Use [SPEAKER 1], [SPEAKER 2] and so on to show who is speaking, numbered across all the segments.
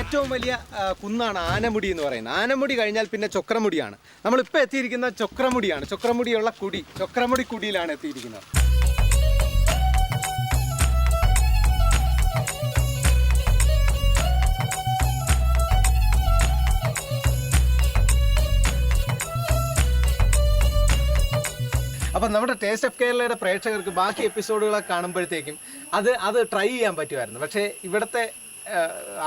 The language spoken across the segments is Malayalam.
[SPEAKER 1] ഏറ്റവും വലിയ കുന്നാണ് ആനമുടി എന്ന് പറയുന്നത്. ആനമുടി കഴിഞ്ഞാൽ പിന്നെ ചൊക്രമുടിയാണ്. നമ്മളിപ്പോൾ എത്തിയിരിക്കുന്ന ചൊക്രമുടിയാണ്. ചൊക്രമുടിയുള്ള കുടി ചൊക്രമുടി കുടിയിലാണ് എത്തിയിരിക്കുന്നത്. അപ്പം നമ്മുടെ ടേസ്റ്റ് ഓഫ് കേരളയുടെ പ്രേക്ഷകർക്ക് ബാക്കി എപ്പിസോഡുകളൊക്കെ കാണുമ്പോഴത്തേക്കും അത് അത് ട്രൈ ചെയ്യാൻ പറ്റുമായിരുന്നു. പക്ഷേ ഇവിടുത്തെ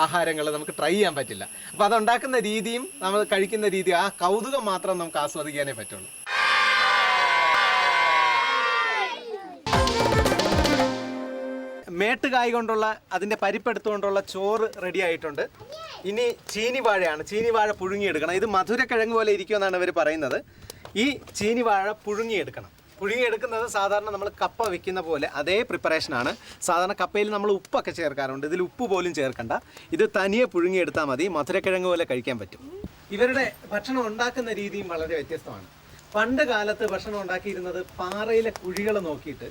[SPEAKER 1] ആഹാരങ്ങൾ നമുക്ക് ട്രൈ ചെയ്യാൻ പറ്റില്ല. അപ്പോൾ അതുണ്ടാക്കുന്ന രീതിയും നമ്മൾ കഴിക്കുന്ന രീതി ആ കൗതുകം മാത്രം നമുക്ക് ആസ്വദിക്കാനേ പറ്റുള്ളൂ. മേട്ടുകായ് കൊണ്ടുള്ള അതിന്റെ പരിപ്പെടുത്തുകൊണ്ടുള്ള ചോറ് റെഡി ആയിട്ടുണ്ട്. ഇനി ചീനി വാഴയാണ് ചീനി വാഴ പുഴുങ്ങിയെടുക്കണം. ഇത് മധുര കിഴങ്ങ് പോലെ ഇരിക്കുമെന്നാണ് ഇവർ പറയുന്നത്. ഈ ചീനി വാഴ പുഴുങ്ങിയെടുക്കണം. പുഴുങ്ങിയെടുക്കുന്നത് സാധാരണ നമ്മൾ കപ്പ വെക്കുന്ന പോലെ അതേ പ്രിപ്പറേഷൻ ആണ്. സാധാരണ കപ്പയിൽ നമ്മൾ ഉപ്പൊക്കെ ചേർക്കാറുണ്ട്. ഇതിൽ ഉപ്പ് പോലും ചേർക്കണ്ട. ഇത് തനിയെ പുഴുങ്ങിയെടുത്താൽ മതി. മധുരക്കിഴങ്ങ് പോലെ കഴിക്കാൻ പറ്റും. ഇവരുടെ ഭക്ഷണം ഉണ്ടാക്കുന്ന രീതിയും വളരെ വ്യത്യസ്തമാണ്. പണ്ട് കാലത്ത് ഭക്ഷണം ഉണ്ടാക്കിയിരുന്നത് പാറയിലെ കുഴികൾ നോക്കിയിട്ട്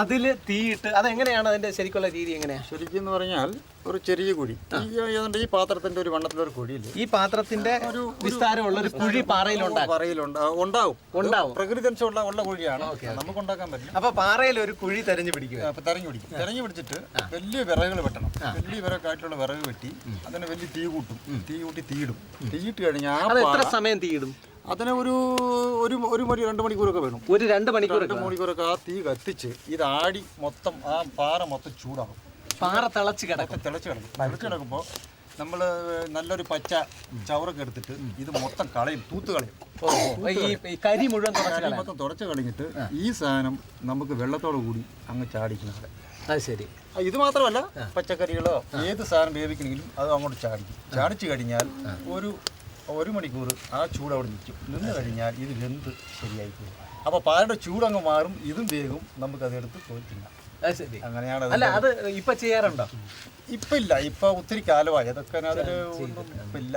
[SPEAKER 1] അതിൽ തീയിട്ട് അതെങ്ങനെയാണ് അതിന്റെ ശരിക്കുള്ള രീതി എങ്ങനെയാണ്
[SPEAKER 2] ശരിക്കും എന്ന് പറഞ്ഞാൽ ഒരു ചെറിയ കുഴി. ഈ ഏതാണ്ട് ഈ പാത്രത്തിന്റെ ഒരു വണ്ണത്തിലൊരു കുഴിയില്ലേ?
[SPEAKER 1] ഈ പാത്രത്തിന്റെ ഒരു വിസ്താരമുള്ള ഒരു കുഴി പാറയിലുണ്ടാകും
[SPEAKER 2] പാറയിലുണ്ട് ഉണ്ടാവും.
[SPEAKER 1] ഉണ്ടാവും.
[SPEAKER 2] പ്രകൃതി അനുസരിച്ചുള്ള ഉള്ള കുഴിയാണ്. നമുക്ക് ഉണ്ടാക്കാൻ പറ്റും
[SPEAKER 1] അപ്പൊ പാറയിൽ ഒരു കുഴി തെരഞ്ഞു പിടിക്കുക.
[SPEAKER 2] തെരഞ്ഞു പിടിക്കും. തെരഞ്ഞു പിടിച്ചിട്ട് വലിയ വിറകുകൾ വെട്ടണം. വലിയ വിറകായിട്ടുള്ള വിറക് വെട്ടി അതിന് വലിയ തീ കൂട്ടും. തീ കൂട്ടി തീയിടും. തീയിട്ട് കഴിഞ്ഞാൽ
[SPEAKER 1] എത്ര സമയം തീയിടും?
[SPEAKER 2] അതിന് ഒരു ഒരു ഒരു മണി രണ്ട് മണിക്കൂറൊക്കെ വേണം.
[SPEAKER 1] ഒരു രണ്ട് മണിക്കൂർ
[SPEAKER 2] രണ്ട് മണിക്കൂറൊക്കെ ആ തീ കത്തിച്ച് ഇത് ആടി മൊത്തം ആ പാറ മൊത്തം ചൂടാകും.
[SPEAKER 1] പാറ തിളച്ച് കിടക്കും.
[SPEAKER 2] തിളച്ച് കിടക്കും. തിളച്ച് കിടക്കുമ്പോൾ നമ്മൾ നല്ലൊരു പച്ച ചവറൊക്കെ എടുത്തിട്ട് ഇത് മൊത്തം കളയും തൂത്ത് കളയും.
[SPEAKER 1] കരി മുഴുവൻ
[SPEAKER 2] കരി മൊത്തം തുടച്ച് കളഞ്ഞിട്ട് ഈ സാധനം നമുക്ക് വെള്ളത്തോട് കൂടി അങ്ങ് ചാടിക്കുന്നത്
[SPEAKER 1] അത് ശരി.
[SPEAKER 2] ഇത് മാത്രമല്ല പച്ചക്കറികളോ ഏത് സാധനം വേവിക്കണമെങ്കിലും അത് അങ്ങോട്ട് ചാടിക്കും. ചാടിച്ചു കഴിഞ്ഞാൽ ഒരു ഒരു മണിക്കൂർ ആ ചൂട് അവിടെ നിൽക്കും. നിന്ന് കഴിഞ്ഞാൽ ഇത് വെന്ത് ശരിയായി പോകും അപ്പോൾ പാലയുടെ ചൂടങ്ങ് മാറും ഇതും വേഗം നമുക്ക് നമുക്കതെടുത്ത് പോയി തിന്നാം.
[SPEAKER 1] ശരി.
[SPEAKER 2] അങ്ങനെയാണ്
[SPEAKER 1] അല്ല അത് ഇപ്പൊ ചെയ്യാറുണ്ടോ?
[SPEAKER 2] ഇപ്പൊ ഇല്ല ഇപ്പൊ ഒത്തിരി കാലമായി. അതൊക്കെ ഒന്നും ഇപ്പൊ ഇല്ല.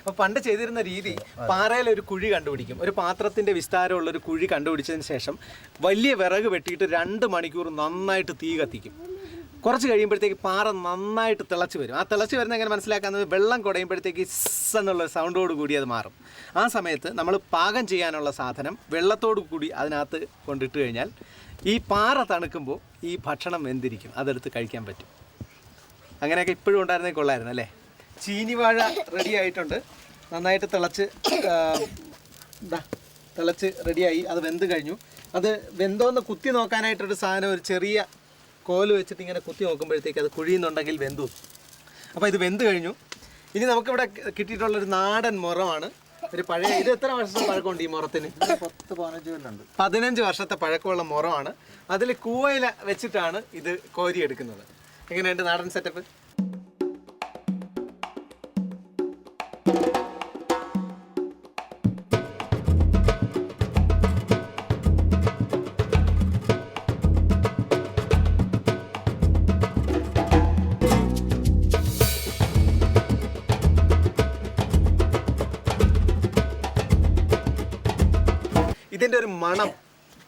[SPEAKER 1] അപ്പൊ പണ്ട് ചെയ്തിരുന്ന രീതി പാറയിൽ ഒരു കുഴി കണ്ടുപിടിക്കും. ഒരു പാത്രത്തിന്റെ വിസ്താരമുള്ള ഒരു കുഴി കണ്ടുപിടിച്ചതിന് ശേഷം വലിയ വിറക് വെട്ടിയിട്ട് രണ്ട് മണിക്കൂർ നന്നായിട്ട് തീ കത്തിക്കും. കുറച്ച് കഴിയുമ്പോഴത്തേക്ക് പാറ നന്നായിട്ട് തിളച്ച് വരും. ആ തിളച്ച് വരുന്ന എങ്ങനെ മനസ്സിലാക്കുന്നത് വെള്ളം കുടയുമ്പോഴത്തേക്ക് സ് എന്നുള്ള സൗണ്ടോട് കൂടി അത് മാറും. ആ സമയത്ത് നമ്മൾ പാകം ചെയ്യാനുള്ള സാധനം വെള്ളത്തോട് കൂടി അതിനകത്ത് കൊണ്ടിട്ട് കഴിഞ്ഞാൽ ഈ പാറ തണുക്കുമ്പോൾ ഈ ഭക്ഷണം വെന്തിരിക്കും. അതെടുത്ത് കഴിക്കാൻ പറ്റും. അങ്ങനെയൊക്കെ ഇപ്പോഴും ഉണ്ടായിരുന്നേ കൊള്ളായിരുന്നു അല്ലേ? ചീനിവാഴ റെഡി ആയിട്ടുണ്ട്. നന്നായിട്ട് തിളച്ച് എന്താ തിളച്ച് റെഡിയായി അത് വെന്ത് കഴിഞ്ഞു. അത് വെന്തോന്ന് കുത്തി നോക്കാനായിട്ടൊരു സാധനം ഒരു ചെറിയ കോൽ വെച്ചിട്ട് ഇങ്ങനെ കുത്തി നോക്കുമ്പോഴത്തേക്ക് അത് കുഴിയുന്നുണ്ടെങ്കിൽ വെന്തു. അപ്പോൾ ഇത് വെന്ത് കഴിഞ്ഞു. ഇനി നമുക്കിവിടെ കിട്ടിയിട്ടുള്ള ഒരു നാടൻ മുറമാണ്. ഒരു പഴയ ഇത് എത്ര വർഷത്തെ പഴക്കമുണ്ട് ഈ മുറത്തിന്?
[SPEAKER 2] പത്ത് പതിനഞ്ച് കൊല്ലുണ്ട്
[SPEAKER 1] പതിനഞ്ച് വർഷത്തെ പഴക്കമുള്ള മുറമാണ്. അതിൽ കൂവയില വെച്ചിട്ടാണ് ഇത് കോരിയെടുക്കുന്നത് എങ്ങനെയുണ്ട് നാടൻ സെറ്റപ്പ്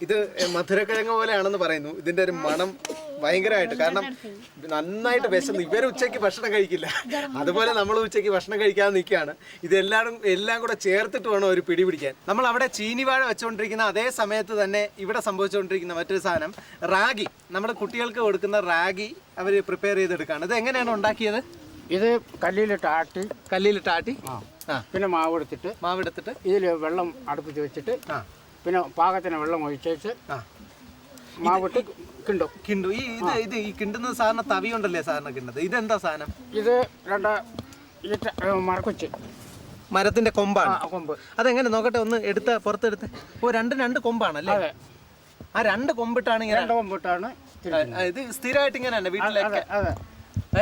[SPEAKER 1] ഇത് മധുരക്കിഴങ്ങ് പോലെയാണെന്ന് പറയുന്നു. ഇതിന്റെ ഒരു മണം ഭയങ്കരമായിട്ട്. കാരണം നന്നായിട്ട് വിശന്ന്. ഇവർ ഉച്ചയ്ക്ക് ഭക്ഷണം കഴിക്കില്ല. അതുപോലെ നമ്മൾ ഉച്ചയ്ക്ക് ഭക്ഷണം കഴിക്കാതെ നിൽക്കുകയാണ്. ഇതെല്ലാവരും എല്ലാം കൂടെ ചേർത്തിട്ട് വേണം ഒരു പിടി പിടിക്കാൻ. നമ്മൾ അവിടെ ചീനിവാഴ വെച്ചുകൊണ്ടിരിക്കുന്ന അതേ സമയത്ത് തന്നെ ഇവിടെ സംഭവിച്ചുകൊണ്ടിരിക്കുന്ന മറ്റൊരു സാധനം റാഗി. നമ്മുടെ കുട്ടികൾക്ക് കൊടുക്കുന്ന റാഗി അവർ പ്രിപ്പയർ ചെയ്തെടുക്കുകയാണ്. ഇത് എങ്ങനെയാണ് ഉണ്ടാക്കിയത്?
[SPEAKER 3] ഇത് കല്ലിലിട്ട് ആട്ടി.
[SPEAKER 1] കല്ലിലിട്ട് ആട്ടി.
[SPEAKER 3] പിന്നെ മാവ് എടുത്തിട്ട്
[SPEAKER 1] മാവെടുത്തിട്ട്
[SPEAKER 3] ഇതിൽ വെള്ളം അടുപ്പത്ത് വെച്ചിട്ട് പിന്നെ പാകത്തിന് വെള്ളം ഒഴിച്ചേച്ച് മാവിട്ട് കിണ്ടും.
[SPEAKER 1] കിണ്ടു. ഈ ഇത് ഇത് ഈ കിണ്ടുന്ന സാധനം തവി ഉണ്ടല്ലേ സാറിന് കിണ്ടത്? ഇതെന്താ സാധനം?
[SPEAKER 3] ഇത് രണ്ട് ഈറ്റ മറക്കുച്ച്
[SPEAKER 1] മരത്തിന്റെ കൊമ്പാണ്.
[SPEAKER 3] കൊമ്പ്.
[SPEAKER 1] അതെങ്ങനെ? നോക്കട്ടെ ഒന്ന് എടുത്ത പുറത്തെടുത്ത്. ഓ രണ്ട് രണ്ട് കൊമ്പാണല്ലേ?
[SPEAKER 3] അതെ.
[SPEAKER 1] ആ രണ്ട് കൊമ്പിട്ടാണ് ഇങ്ങനെ
[SPEAKER 3] രണ്ട് കൊമ്പിട്ടാണ്
[SPEAKER 1] ഇത് സ്ഥിരമായിട്ട് ഇങ്ങനെയാണ് വീട്ടിലേക്ക്?
[SPEAKER 3] അതെ.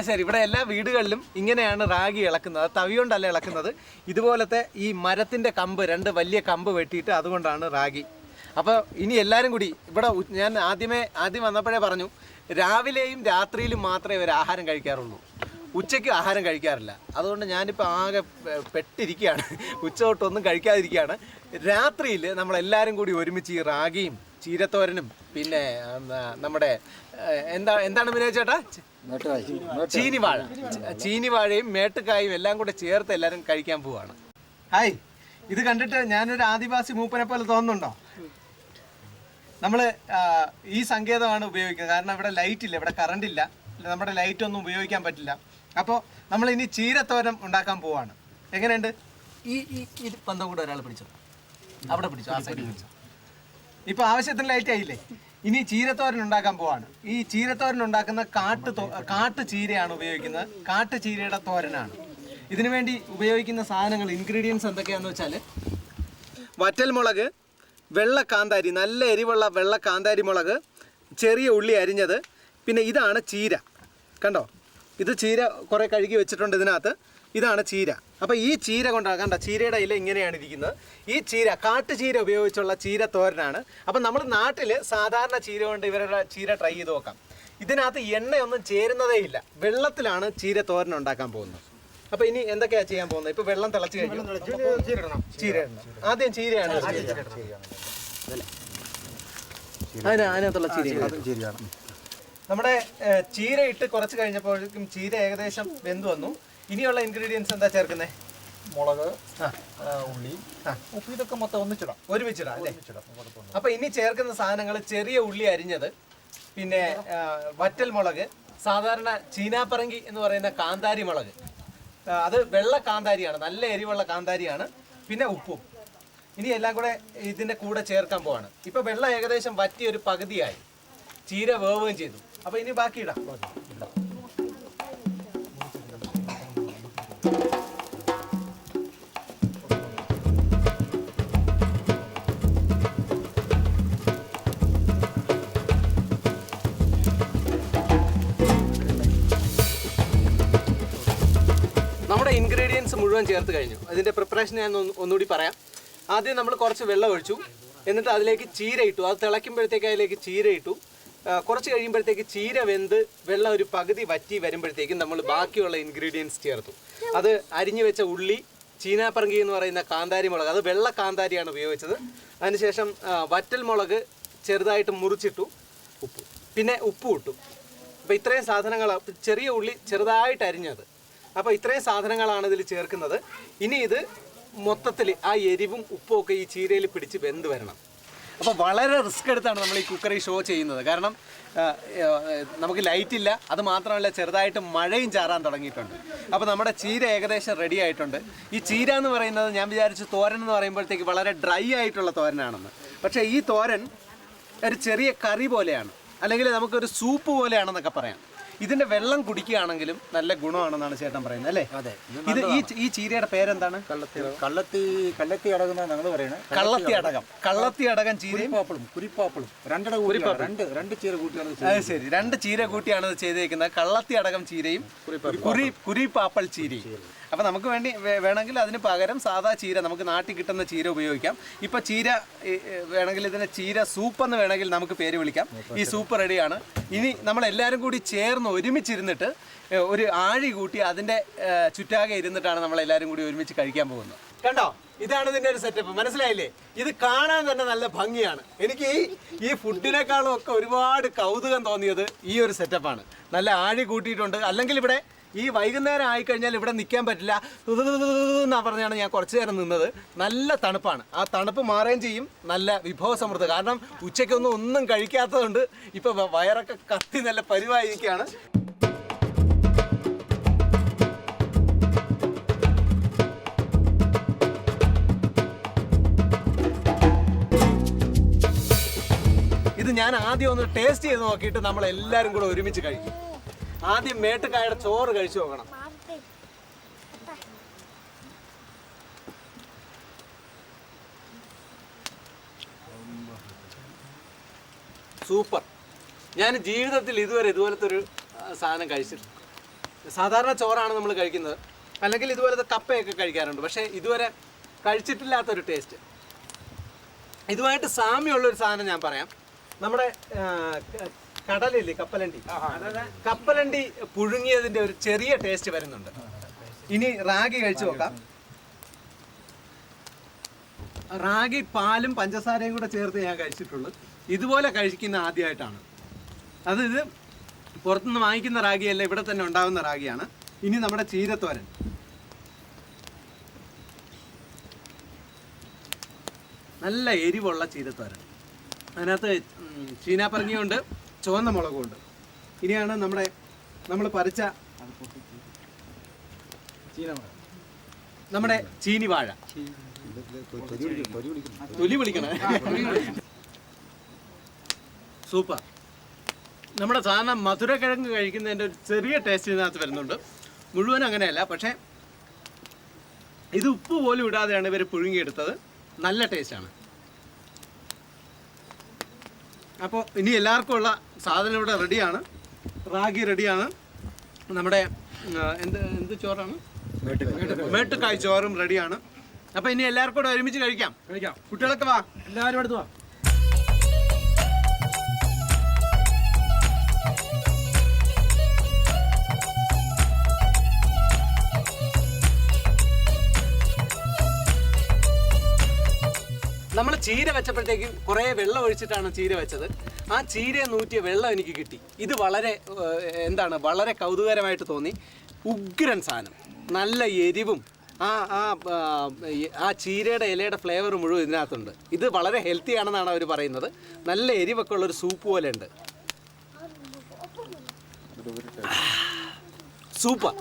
[SPEAKER 1] ശരി ഇവിടെ എല്ലാ വീടുകളിലും ഇങ്ങനെയാണ് റാഗി ഇളക്കുന്നത്. തവി കൊണ്ടല്ല ഇളക്കുന്നത്. ഇതുപോലത്തെ ഈ മരത്തിന്റെ കമ്പ് രണ്ട് വലിയ കമ്പ് വെട്ടിയിട്ട് അതുകൊണ്ടാണ് റാഗി. അപ്പോൾ ഇനി എല്ലാവരും കൂടി ഇവിടെ ഞാൻ ആദ്യമേ ആദ്യം വന്നപ്പോഴേ പറഞ്ഞു രാവിലെയും രാത്രിയിലും മാത്രമേ ഇവർ ആഹാരം കഴിക്കാറുള്ളൂ. ഉച്ചയ്ക്ക് ആഹാരം കഴിക്കാറില്ല. അതുകൊണ്ട് ഞാനിപ്പോൾ ആകെ പെട്ടിരിക്കുകയാണ്. ഉച്ച തൊട്ടൊന്നും കഴിക്കാതിരിക്കുകയാണ്. രാത്രിയിൽ നമ്മളെല്ലാവരും കൂടി ഒരുമിച്ച് ഈ റാഗിയും ചീരത്തോരനും പിന്നെ നമ്മുടെ എന്താ എന്താണ് വിനോദ ചേട്ടാ? ചീനിവാഴ. ചീനിവാഴയും മേട്ടുകായും എല്ലാം കൂടെ ചേർത്ത് എല്ലാവരും കഴിക്കാൻ പോവാണ്. ഹായ് ഇത് കണ്ടിട്ട് ഞാനൊരു ആദിവാസി മൂപ്പനെ പോലെ തോന്നുന്നുണ്ടോ? നമ്മൾ ഈ സങ്കേതമാണ് ഉപയോഗിക്കുന്നത്. കാരണം ഇവിടെ ലൈറ്റ് ഇല്ല ഇവിടെ കറണ്ട് ഇല്ല. നമ്മുടെ ലൈറ്റ് ഒന്നും ഉപയോഗിക്കാൻ പറ്റില്ല. അപ്പോൾ നമ്മൾ ഇനി ചീരത്തോരം ഉണ്ടാക്കാൻ പോവാണ്. എങ്ങനെയുണ്ട്? ഈ ഈ ഇത് പന്തം കൂടെ ഒരാൾ പിടിച്ചു? അവിടെ പിടിച്ചു ആ സൈഡിൽ പിടിച്ചു? ഇപ്പൊ ആവശ്യത്തിന് ലൈറ്റ് ആയില്ലേ? ഇനി ചീരത്തോരൻ ഉണ്ടാക്കാൻ പോവാണ്. ഈ ചീരത്തോരൻ ഉണ്ടാക്കുന്ന കാട്ടു കാട്ടു ചീരയാണ് ഉപയോഗിക്കുന്നത്. കാട്ട് ചീരയുടെ തോരനാണ്. ഇതിനു വേണ്ടി ഉപയോഗിക്കുന്ന സാധനങ്ങൾ ഇൻഗ്രീഡിയൻസ് എന്തൊക്കെയാന്ന് വെച്ചാൽ വറ്റൽ മുളക് വെള്ള കാന്താരി നല്ല എരിവുള്ള വെള്ള കാന്താരി മുളക് ചെറിയ ഉള്ളി അരിഞ്ഞത്. പിന്നെ ഇതാണ് ചീര. കണ്ടോ? ഇത് ചീര കുറേ കഴുകി വെച്ചിട്ടുണ്ട് ഇതിനകത്ത്. ഇതാണ് ചീര. അപ്പോൾ ഈ ചീര കൊണ്ടാണ് കണ്ട ചീരയുടെ ഇല ഇങ്ങനെയാണ് ഇരിക്കുന്നത്. ഈ ചീര കാട്ടുചീര ഉപയോഗിച്ചുള്ള ചീര തോരനാണ്. അപ്പം നമ്മൾ നാട്ടിൽ സാധാരണ ചീര കൊണ്ട് ഇവരുടെ ചീര ട്രൈ ചെയ്ത് നോക്കാം. ഇതിനകത്ത് എണ്ണയൊന്നും ചേരുന്നതേ ഇല്ല. വെള്ളത്തിലാണ് ചീര തോരൻ ഉണ്ടാക്കാൻ പോകുന്നത്. അപ്പൊ ഇനി എന്തൊക്കെയാ ചെയ്യാൻ പോകുന്നത്? ഇപ്പൊ വെള്ളം തിളച്ച് കഴിഞ്ഞു? ചീര ആദ്യം ചീരയാണ് അതിന് അതിനകത്തുള്ള ചീര
[SPEAKER 2] ശരിയാണ്
[SPEAKER 1] നമ്മുടെ ചീര ഇട്ട് കുറച്ച് കഴിഞ്ഞപ്പോഴേക്കും ചീര ഏകദേശം വെന്തു വന്നു. ഇനിയുള്ള ഇൻഗ്രീഡിയൻസ് എന്താ ചേർക്കുന്നത്
[SPEAKER 2] മുളക് ഉള്ളി. ഉപ്പ് ഇതൊക്കെ മൊത്തം ഒന്നിച്ചിടാം.
[SPEAKER 1] ഒരുമിച്ചിടാം അല്ലേ? അപ്പൊ ഇനി ചേർക്കുന്ന സാധനങ്ങൾ ചെറിയ ഉള്ളി അരിഞ്ഞത് പിന്നെ വറ്റൽ മുളക് സാധാരണ ചീനാപ്പറങ്കി എന്ന് പറയുന്ന കാന്താരി മുളക്. അത് വെള്ള കാന്താരിയാണ് നല്ല എരിവുള്ള കാന്താരിയാണ് പിന്നെ ഉപ്പും. ഇനി എല്ലാം കൂടെ ഇതിന്റെ കൂടെ ചേർക്കാൻ പോവാണ്. ഇപ്പൊ വെള്ളം ഏകദേശം വറ്റിയൊരു ഒരു പകുതിയായി. ചീര വേവുകയും ചെയ്തു. അപ്പൊ ഇനി ബാക്കി ഇടാം മുഴുവൻ ചേർത്ത് കഴിഞ്ഞു. അതിന്റെ പ്രിപ്പറേഷൻ ഞാൻ ഒന്നുകൂടി പറയാം. ആദ്യം നമ്മൾ കുറച്ച് വെള്ളം ഒഴിച്ചു. എന്നിട്ട് അതിലേക്ക് ചീര ഇട്ടു. അത് തിളയ്ക്കുമ്പോഴത്തേക്ക് അതിലേക്ക് ചീര ഇട്ടു. കുറച്ച് കഴിയുമ്പോഴത്തേക്ക് ചീര വെന്ത് വെള്ളം ഒരു പകുതി വറ്റി വരുമ്പോഴത്തേക്കും നമ്മൾ ബാക്കിയുള്ള ഇൻഗ്രീഡിയൻസ് ചേർത്തു. അത് അരിഞ്ഞു വെച്ച ഉള്ളി ചീനാപ്പറങ്കി എന്ന് പറയുന്ന കാന്താരി മുളക്. അത് വെള്ള കാന്താരിയാണ് ഉപയോഗിച്ചത്. അതിനുശേഷം വറ്റൽ മുളക് ചെറുതായിട്ട് മുറിച്ചിട്ടു. ഉപ്പ്. പിന്നെ ഉപ്പ് ഇട്ടു. അപ്പോൾ ഇത്രയും സാധനങ്ങൾ ചെറിയ ഉള്ളി ചെറുതായിട്ട് അരിഞ്ഞത്. അപ്പോൾ ഇത്രയും സാധനങ്ങളാണ് ഇതിൽ ചേർക്കുന്നത്. ഇനി ഇത് മൊത്തത്തിൽ ആ എരിവും ഉപ്പും ഒക്കെ ഈ ചീരയിൽ പിടിച്ച് വെന്ത് വരണം. അപ്പോൾ വളരെ റിസ്ക് എടുത്താണ് നമ്മൾ ഈ കുക്കറി ഷോ ചെയ്യുന്നത്. കാരണം നമുക്ക് ലൈറ്റ് ഇല്ല. അത് മാത്രമല്ല ചെറുതായിട്ട് മഴയും ചാറാൻ തുടങ്ങിയിട്ടുണ്ട്. അപ്പോൾ നമ്മുടെ ചീര ഏകദേശം റെഡി ആയിട്ടുണ്ട്. ഈ ചീര എന്ന് പറയുന്നത് ഞാൻ വിചാരിച്ചു തോരൻ എന്ന് പറയുമ്പോഴത്തേക്ക് വളരെ ഡ്രൈ ആയിട്ടുള്ള തോരനാണെന്ന്. പക്ഷേ ഈ തോരൻ ഒരു ചെറിയ കറി പോലെയാണ്. അല്ലെങ്കിൽ നമുക്കൊരു സൂപ്പ് പോലെയാണെന്നൊക്കെ പറയാം. ഇതിന്റെ വെള്ളം കുടിക്കുകയാണെങ്കിലും നല്ല ഗുണമാണെന്നാണ് ചേട്ടൻ പറയുന്നത് അല്ലേ?
[SPEAKER 2] അതെ
[SPEAKER 1] ഇത് ഈ ഈ ചീരയുടെ പേരെന്താണ്?
[SPEAKER 2] കള്ളത്തി കള്ളത്തി കള്ളത്തി അടകുന്ന ഞങ്ങൾ പറയുന്നത്
[SPEAKER 1] കള്ളത്തി അടകം. കള്ളത്തി അടകം ചീരയും?
[SPEAKER 2] കുരിപ്പാപ്പിളും കുരിപ്പാപ്പിളും. രണ്ടട രണ്ട് രണ്ട് ചീര കൂട്ടിയാണ്
[SPEAKER 1] അത് ശരി. രണ്ട് ചീര കൂട്ടിയാണ് ഇത് ചെയ്തേക്കുന്നത്. കള്ളത്തി അടകം ചീരയും കുരി കുരിപ്പാപ്പൾ ചീരയും. അപ്പൊ നമുക്ക് വേണ്ടി വേണമെങ്കിൽ അതിന് പകരം സാധാ ചീര നമുക്ക് നാട്ടിൽ കിട്ടുന്ന ചീര ഉപയോഗിക്കാം. ഇപ്പൊ ചീര വേണമെങ്കിൽ ഇതിനെ ചീര സൂപ്പ് എന്ന് വേണമെങ്കിൽ നമുക്ക് പേര് വിളിക്കാം. ഈ സൂപ്പ് റെഡിയാണ് ഇനി നമ്മൾ എല്ലാവരും കൂടി ചേർന്ന് ഒരുമിച്ചിരുന്നിട്ട് ഒരു ആഴി കൂട്ടി അതിന്റെ ചുറ്റാകെ ഇരുന്നിട്ടാണ് നമ്മൾ എല്ലാവരും കൂടി ഒരുമിച്ച് കഴിക്കാൻ പോകുന്നത്. കണ്ടോ? ഇതാണ് ഇതിന്റെ ഒരു സെറ്റപ്പ് മനസ്സിലായില്ലേ? ഇത് കാണാൻ തന്നെ നല്ല ഭംഗിയാണ്. എനിക്ക് ഈ ഈ ഫുഡിനേക്കാളും ഒക്കെ ഒരുപാട് കൗതുകം തോന്നിയത് ഈ ഒരു സെറ്റപ്പാണ് നല്ല ആഴി കൂട്ടിയിട്ടുണ്ട്. അല്ലെങ്കിൽ ഇവിടെ ഈ വൈകുന്നേരം ആയിക്കഴിഞ്ഞാൽ ഇവിടെ നിൽക്കാൻ പറ്റില്ല. എന്നാ പറഞ്ഞാണ് ഞാൻ കുറച്ചു നേരം നിന്നത്. നല്ല തണുപ്പാണ്. ആ തണുപ്പ് മാറുകയും ചെയ്യും. നല്ല വിഭവസമൃദ്ധം. കാരണം ഉച്ചയ്ക്കൊന്നും ഒന്നും കഴിക്കാത്തതുകൊണ്ട് ഇപ്പൊ വയറൊക്കെ കത്തി നല്ല പരിവായിരിക്കുകയാണ്. ഇത് ഞാൻ ആദ്യം ഒന്ന് ടേസ്റ്റ് ചെയ്ത് നോക്കിയിട്ട് നമ്മൾ എല്ലാവരും കൂടെ ഒരുമിച്ച് കഴിക്കും. ആദ്യം മേട്ടുകായുടെ ചോറ് കഴിച്ചു നോക്കണം. സൂപ്പർ. ഞാൻ ജീവിതത്തിൽ ഇതുവരെ ഇതുപോലത്തെ ഒരു സാധനം കഴിച്ചിട്ടില്ല. സാധാരണ ചോറാണ് നമ്മൾ കഴിക്കുന്നത്. അല്ലെങ്കിൽ ഇതുപോലത്തെ കപ്പയൊക്കെ കഴിക്കാറുണ്ട്. പക്ഷേ ഇതുവരെ കഴിച്ചിട്ടില്ലാത്തൊരു ടേസ്റ്റ് ഇതുമായിട്ട് സാമ്യമുള്ളൊരു സാധനം ഞാൻ പറയാം. നമ്മുടെ കടലില്ലേ കപ്പലണ്ടി? കപ്പലണ്ടി പുഴുങ്ങിയതിന്റെ ഒരു ചെറിയ ടേസ്റ്റ് വരുന്നുണ്ട്. ഇനി റാഗി കഴിച്ചു നോക്കാം. റാഗി പാലും പഞ്ചസാരയും കൂടെ ചേർത്ത് ഞാൻ കഴിച്ചിട്ടുള്ളൂ. ഇതുപോലെ കഴിക്കുന്ന ആദ്യമായിട്ടാണ് അത് ഇത് പുറത്തുനിന്ന് വാങ്ങിക്കുന്ന റാഗിയല്ല ഇവിടെ തന്നെ ഉണ്ടാകുന്ന റാഗിയാണ്. ഇനി നമ്മുടെ ചീരത്തോരൻ. നല്ല എരിവുള്ള ചീരത്തോരൻ. അതിനകത്ത് ചീനാപ്പറങ്ങിയുണ്ട് ചുവന്ന മുളകുണ്ട് ഇനിയാണ് നമ്മുടെ നമ്മൾ പറിച്ച നമ്മുടെ ചീനി വാഴ തൊലി വിളിക്കണേ സൂപ്പർ. നമ്മുടെ സാധാരണ മധുരക്കിഴങ്ങ് കഴിക്കുന്നതിന്റെ ഒരു ചെറിയ ടേസ്റ്റ് ഇതിനകത്ത് വരുന്നുണ്ട്. മുഴുവൻ അങ്ങനെയല്ല പക്ഷേ ഇത് ഉപ്പ് പോലും ഇടാതെയാണ് ഇവർ പുഴുങ്ങിയെടുത്തത്. നല്ല ടേസ്റ്റാണ് അപ്പോൾ ഇനി എല്ലാവർക്കും ഉള്ള സാധനം ഇവിടെ റെഡിയാണ്. റാഗി റെഡിയാണ്. നമ്മുടെ എന്ത് എന്ത് ചോറാണ്? മേട്ടുക്കായ് ചോറും റെഡിയാണ്. അപ്പോൾ ഇനി എല്ലാവർക്കും കൂടെ ഒരുമിച്ച് കഴിക്കാം. കഴിക്കാം. കുട്ടികളൊക്കെ വാ. എല്ലാവരും അടുത്ത് വാ. നമ്മൾ ചീര വെച്ചപ്പോഴത്തേക്കും കുറേ വെള്ളം ഒഴിച്ചിട്ടാണ് ചീര വെച്ചത്. ആ ചീര നൂറ്റിയ വെള്ളം എനിക്ക് കിട്ടി. ഇത് വളരെ എന്താണ് വളരെ കൗതുകരമായിട്ട് തോന്നി. ഉഗ്രൻ സാധനം. നല്ല എരിവും ആ ആ ആ, ചീരയുടെ ഇലയുടെ ഫ്ലേവർ മുഴുവൻ ഇതിനകത്തുണ്ട്. ഇത് വളരെ ഹെൽത്തി ആണെന്നാണ് അവർ പറയുന്നത്. നല്ല എരിവൊക്കെ ഉള്ളൊരു സൂപ്പ് പോലെ ഉണ്ട്. സൂപ്പർ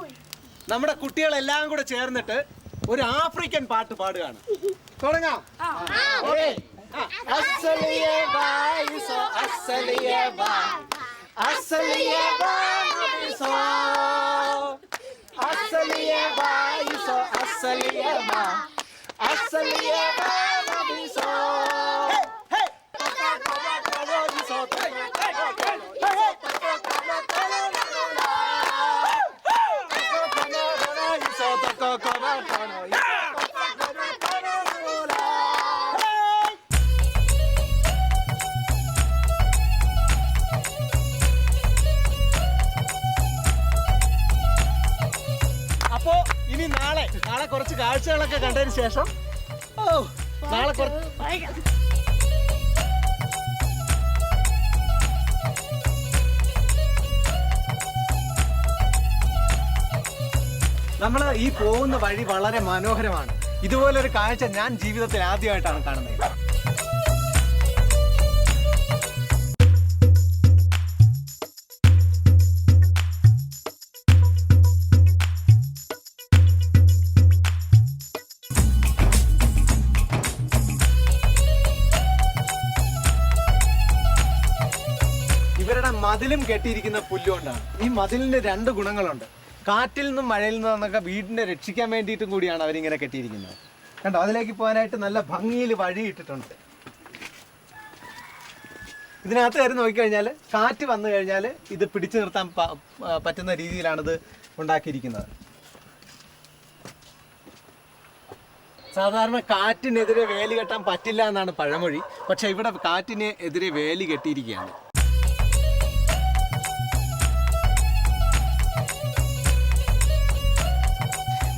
[SPEAKER 1] നമ്മുടെ കുട്ടികളെല്ലാം കൂടെ ചേർന്നിട്ട് ഒരു ആഫ്രിക്കൻ പാട്ട് പാടുകയാണ് തുടങ്ങാം. അസ്സലിയെ ബായിസോ, അസ്സലിയെ ബാ. അസ്സലിയെ നാളെ കുറച്ച് കാഴ്ചകളൊക്കെ കണ്ടതിന് ശേഷം ഓ നാളെ കുറച്ച് നമ്മൾ ഈ പോകുന്ന വഴി വളരെ മനോഹരമാണ്. ഇതുപോലൊരു കാഴ്ച ഞാൻ ജീവിതത്തിൽ ആദ്യമായിട്ടാണ് കാണുന്നത്. ഇവരുടെ മതിലും കെട്ടിയിരിക്കുന്ന പുല്ലുകൊണ്ടാണ്. ഈ മതിലിന്റെ രണ്ട് ഗുണങ്ങളുണ്ട്. കാറ്റിൽ നിന്നും മഴയിൽ നിന്നും എന്നൊക്കെ വീടിനെ രക്ഷിക്കാൻ വേണ്ടിയിട്ടും കൂടിയാണ് അവരിങ്ങനെ കെട്ടിയിരിക്കുന്നത്. കണ്ടോ? അതിലേക്ക് പോകാനായിട്ട് നല്ല ഭംഗിയിൽ വഴിയിട്ടിട്ടുണ്ട്. ഇതിനകത്ത് കയറി നോക്കിക്കഴിഞ്ഞാൽ കാറ്റ് വന്നു കഴിഞ്ഞാൽ ഇത് പിടിച്ചു നിർത്താൻ പറ്റുന്ന രീതിയിലാണിത് ഉണ്ടാക്കിയിരിക്കുന്നത്. സാധാരണ കാറ്റിനെതിരെ വേലി കെട്ടാൻ പറ്റില്ല എന്നാണ് പഴമൊഴി. പക്ഷെ ഇവിടെ കാറ്റിനെതിരെ വേലി കെട്ടിയിരിക്കുകയാണ്.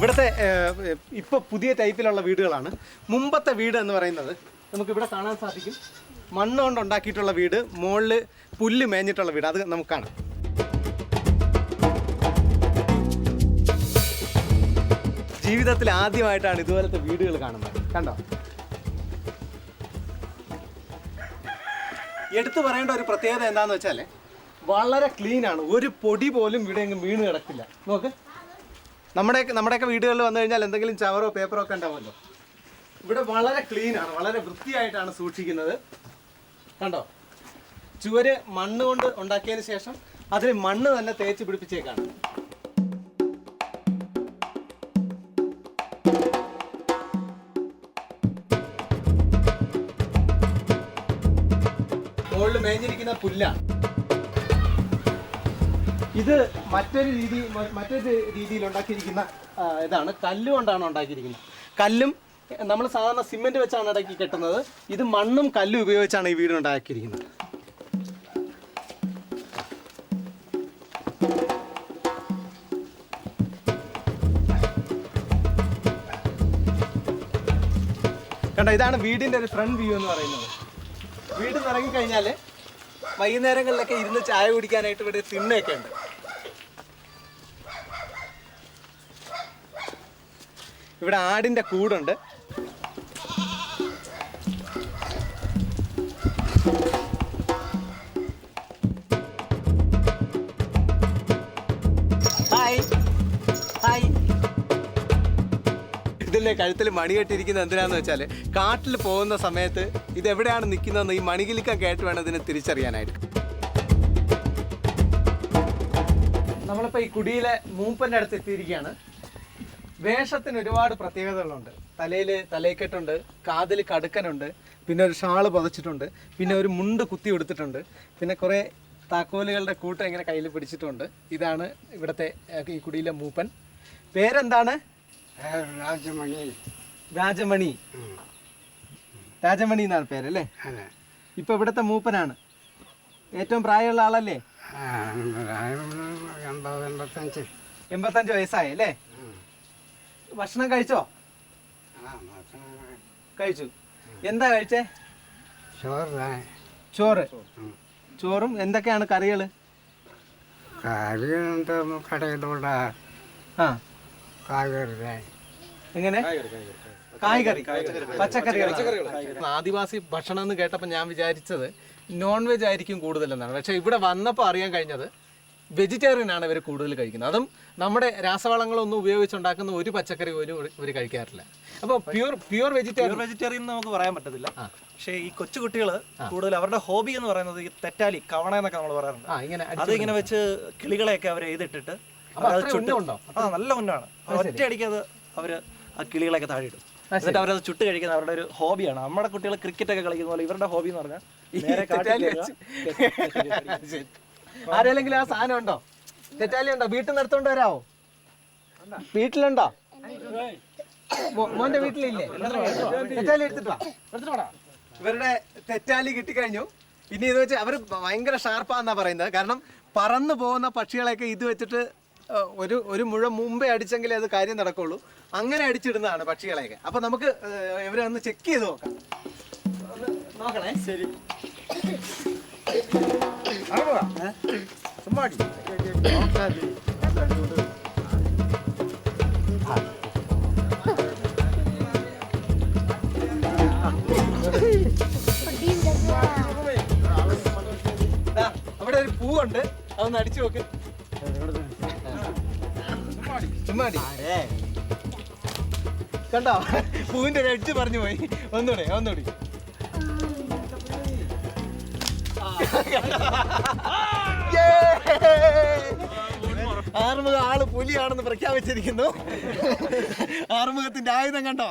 [SPEAKER 1] ഇവിടുത്തെ ഇപ്പോൾ പുതിയ ടൈപ്പിലുള്ള വീടുകളാണ്. മുമ്പത്തെ വീട് എന്ന് പറയുന്നത് നമുക്ക് ഇവിടെ കാണാൻ സാധിക്കും. മണ്ണ് കൊണ്ട് ഉണ്ടാക്കിയിട്ടുള്ള വീട് മുകളിൽ പുല്ല് മേഞ്ഞിട്ടുള്ള വീട്. അത് നമുക്ക് കാണാം. ജീവിതത്തിൽ ആദ്യമായിട്ടാണ് ഇതുപോലത്തെ വീടുകൾ കാണുന്നത്. കണ്ടോ? എടുത്തു പറയേണ്ട ഒരു പ്രത്യേകത എന്താന്ന് വെച്ചാൽ വളരെ ക്ലീനാണ് ഒരു പൊടി പോലും ഇവിടെ എങ്ങും വീണ് കിടക്കില്ല. നോക്ക്. നമ്മുടെ നമ്മുടെയൊക്കെ വീടുകളിൽ വന്നു കഴിഞ്ഞാൽ എന്തെങ്കിലും ചവറോ പേപ്പറോ ഒക്കെ ഉണ്ടാവുമല്ലോ. ഇവിടെ വളരെ ക്ലീൻ ആണ് വളരെ വൃത്തിയായിട്ടാണ് സൂക്ഷിക്കുന്നത്. കണ്ടോ? ചുവര് മണ്ണ് കൊണ്ട് ഉണ്ടാക്കിയതിന് ശേഷം അതിൽ മണ്ണ് തന്നെ തേച്ച് പിടിപ്പിച്ചേക്കാണ്. മുകളിൽ മേഞ്ഞിരിക്കുന്ന പുല്ലാണ്. ഇത് മറ്റൊരു രീതി മറ്റൊരു രീതിയിൽ ഉണ്ടാക്കിയിരിക്കുന്ന ഇതാണ്. കല്ല് കൊണ്ടാണ് ഉണ്ടാക്കിയിരിക്കുന്നത്. കല്ലും നമ്മൾ സാധാരണ സിമെന്റ് വെച്ചാണ് ഇടയ്ക്ക് കെട്ടുന്നത്. ഇത് മണ്ണും കല്ലും ഉപയോഗിച്ചാണ് ഈ വീട് ഉണ്ടാക്കിയിരിക്കുന്നത്. കണ്ടോ ഇതാണ് വീടിന്റെ ഒരു ഫ്രണ്ട് വ്യൂ എന്ന് പറയുന്നത്. വീട് നിറങ്ങിക്കഴിഞ്ഞാൽ വൈകുന്നേരങ്ങളിലൊക്കെ ഇരുന്ന് ചായ കുടിക്കാനായിട്ട് ഇവിടെ തിണ്ണയൊക്കെ ഉണ്ട്. ഇവിടെ ആടിന്റെ കൂടുണ്ട്. ഇതിലെ കഴുത്തിൽ മണി കെട്ടിയിരിക്കുന്നത് എന്തിനാന്ന് വെച്ചാൽ കാട്ടിൽ പോകുന്ന സമയത്ത് ഇത് എവിടെയാണ് നിൽക്കുന്നതെന്ന് ഈ മണികിലിക്ക കേട്ട് വേണം ഇതിനെ തിരിച്ചറിയാനായിട്ട്. നമ്മളിപ്പോൾ ഈ കുടിയിലെ മൂപ്പന്റെ അടുത്ത് എത്തിയിരിക്കുകയാണ്. വേഷത്തിന് ഒരുപാട് പ്രത്യേകതകളുണ്ട്. തലയിൽ തലയിക്കെട്ടുണ്ട് കാതിൽ കടുക്കനുണ്ട് പിന്നെ ഒരു ഷാൾ പതച്ചിട്ടുണ്ട് പിന്നെ ഒരു മുണ്ട് കുത്തി കൊടുത്തിട്ടുണ്ട് പിന്നെ കുറേ താക്കോലുകളുടെ കൂട്ടം ഇങ്ങനെ കയ്യിൽ പിടിച്ചിട്ടുണ്ട്. ഇതാണ് ഇവിടുത്തെ ഈ കുടിയിലെ മൂപ്പൻ. പേരെന്താണ്?
[SPEAKER 3] രാജമണി.
[SPEAKER 1] രാജമണി. രാജമണി എന്നാണ് പേരല്ലേ ഇപ്പൊ ഇവിടുത്തെ മൂപ്പനാണ്. ഏറ്റവും പ്രായമുള്ള ആളല്ലേ?
[SPEAKER 3] എൺപത് എൺപത്തഞ്ച്.
[SPEAKER 1] എൺപത്തഞ്ച് വയസ്സായി അല്ലേ? ഭക്ഷണം കഴിച്ചോ? കഴിച്ചു. എന്താ കഴിച്ചേ?
[SPEAKER 3] ചോറ്.
[SPEAKER 1] ചോറ്. എന്തൊക്കെയാണ് കറികൾ?
[SPEAKER 3] കറിയുണ്ട് കടയിലൂടെ
[SPEAKER 1] ആ.
[SPEAKER 3] കായ്കറി.
[SPEAKER 1] എങ്ങനെ? കായ്കറി. പച്ചക്കറികൾ ആദിവാസി ഭക്ഷണം എന്ന് കേട്ടപ്പോൾ ഞാൻ വിചാരിച്ചത് നോൺ വെജ് ആയിരിക്കും കൂടുതലെന്നാണ്. പക്ഷെ ഇവിടെ വന്നപ്പോൾ അറിയാൻ കഴിഞ്ഞത് വെജിറ്റേറിയൻ ആണ് ഇവർ കൂടുതൽ കഴിക്കുന്നത്. അതും നമ്മുടെ രാസവളങ്ങളൊന്നും ഉപയോഗിച്ചുണ്ടാക്കുന്ന ഒരു പച്ചക്കറി പോലും ഇവർ കഴിക്കാറില്ല. അപ്പോൾ പ്യൂർ പ്യൂർ വെജിറ്റേറിയൻ
[SPEAKER 4] വെജിറ്റേറിയൻ നമുക്ക് പറയാൻ പറ്റത്തില്ല. പക്ഷേ ഈ കൊച്ചു കുട്ടികൾ കൂടുതൽ അവരുടെ ഹോബി എന്ന് പറയുന്നത് ഈ തെറ്റാലി കവണ എന്നൊക്കെ നമ്മൾ പറയാറുണ്ട്.
[SPEAKER 1] ഇങ്ങനെ
[SPEAKER 4] അത് ഇങ്ങനെ വെച്ച് കിളികളെയൊക്കെ അവർ എഴുതിട്ടിട്ട്? ആ നല്ല ഉന്നാണ് ഒറ്റ അടിക്കത് അവർ ആ കിളികളൊക്കെ താഴെ ഇടും എന്നിട്ട് അവരത് ചുട്ട് കഴിക്കുന്ന അവരുടെ ഒരു ഹോബിയാണ്. നമ്മുടെ കുട്ടികൾ ക്രിക്കറ്റ് ഒക്കെ കളിക്കുന്ന പോലെ ഇവരുടെ ഹോബി എന്ന് പറഞ്ഞാൽ നേരെ കാട്ടിൽ.
[SPEAKER 1] ആരെങ്കിലും ആ സാധനം ഉണ്ടോ? തെറ്റാലി ഉണ്ടോ? വീട്ടിൽ നിന്ന് എടുത്തോണ്ട് വരാവോ? വീട്ടിലുണ്ടോ? മോന്റെ വീട്ടിലില്ലേ? തെറ്റാലി എടുത്തിട്ട് വാ. ഇവരുടെ തെറ്റാലി കിട്ടിക്കഴിഞ്ഞു. ഇനി ഇത് വെച്ച് അവർ ഭയങ്കര ഷാർപ്പാന്നാ പറയുന്നത്. കാരണം പറന്നു പോകുന്ന പക്ഷികളെയൊക്കെ ഇത് വെച്ചിട്ട് ഒരു ഒരു മുഴ മുമ്പേ അടിച്ചെങ്കിലേ അത് കാര്യം നടക്കുള്ളൂ. അങ്ങനെ അടിച്ചിടുന്നതാണ് പക്ഷികളെയൊക്കെ. അപ്പൊ നമുക്ക് ഇവരെ ഒന്ന് ചെക്ക് ചെയ്ത് നോക്കാം. ഒന്ന് നോക്കണേ. ശരി. ദാ, അവിടെ ഒരു പൂവുണ്ട്. അതൊന്ന് അടിച്ചു നോക്ക്. ചുമ്മാടി. കണ്ടോ? പൂവിന്റെ ഒരു അടിച്ച് പറഞ്ഞു പോയി. ഒന്നുകൂടെ ഒന്നുകൂടി ആറുമുഖ ആൾ പുലിയാണെന്ന് പ്രഖ്യാപിച്ചിരിക്കുന്നു. ആറുമുഖത്തിന്റെ ആയുധം കണ്ടോ!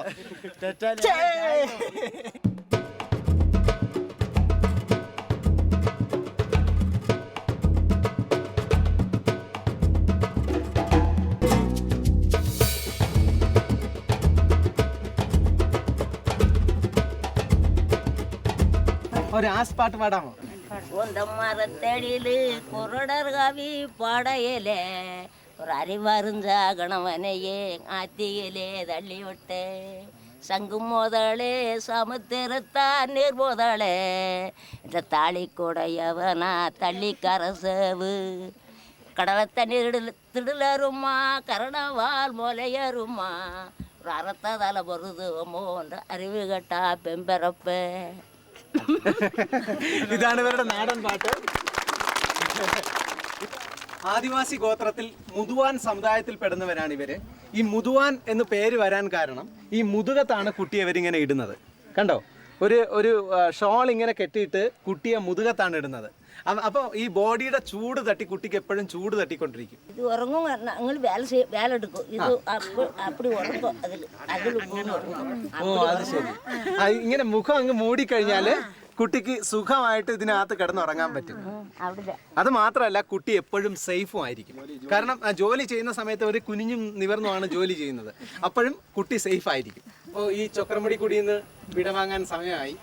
[SPEAKER 1] ഒരു ആസ് പാട്ട് പാടാമോ?
[SPEAKER 5] உந்தம் மரத்தடியிலு குரடர் கவி படையலே ஒரு அறிவருஞ்சாகணவனையே ஆத்தியிலே தள்ளி விட்டே சங்கு மோதலே சமுத்திரத்தா நீர் மோதலே இந்த தாளி கூடையவனா தள்ளி கரசவு கடலை தண்ணீர் திடலருமா கரணவால் மொலையருமா ஒரு அறத்ததால் வருது அம்மோன்ற அறிவு கட்டா பெம்பரப்பே.
[SPEAKER 1] ഇതാണ് ഇവരുടെ നാടൻ പാട്ട്. ആദിവാസി ഗോത്രത്തിൽ മുതുവാൻ സമുദായത്തിൽ പെടുന്നവരാണ് ഇവർ. ഈ മുതുവാൻ എന്ന് പേര് വരാൻ കാരണം ഈ മുതുകത്താണ് കുട്ടിയെ ഇവരിങ്ങനെ ഇടുന്നത്. കണ്ടോ? ഒരു ഒരു ഷോൾ ഇങ്ങനെ കെട്ടിയിട്ട് കുട്ടിയെ മുതുകത്താണ് ഇടുന്നത്. അപ്പൊ ഈ ബോഡിയുടെ ചൂട് തട്ടി കുട്ടിക്ക് എപ്പോഴും ചൂട് തട്ടിക്കൊണ്ടിരിക്കും.
[SPEAKER 5] ഇത് ഉറങ്ങും നിങ്ങൾ വേല വേല എടുക്കും ഇത്
[SPEAKER 1] ഓ അത് ശരി. ഇങ്ങനെ മുഖം അങ്ങ് മൂടിക്കഴിഞ്ഞാൽ കുട്ടിക്ക് സുഖമായിട്ട് ഇതിനകത്ത് കിടന്നുറങ്ങാൻ പറ്റും.
[SPEAKER 5] അവിടെ.
[SPEAKER 1] അത് മാത്രമല്ല കുട്ടി എപ്പോഴും സേഫും ആയിരിക്കും. കാരണം ജോലി ചെയ്യുന്ന സമയത്ത് ഒരു കുനിഞ്ഞും നിവർന്നുമാണ് ജോലി ചെയ്യുന്നത്. അപ്പോഴും കുട്ടി സേഫ് ആയിരിക്കും ഓ ഈ ചൊക്രമുടി കുടിയിൽ നിന്ന് വിടവാങ്ങാൻ സമയമായി.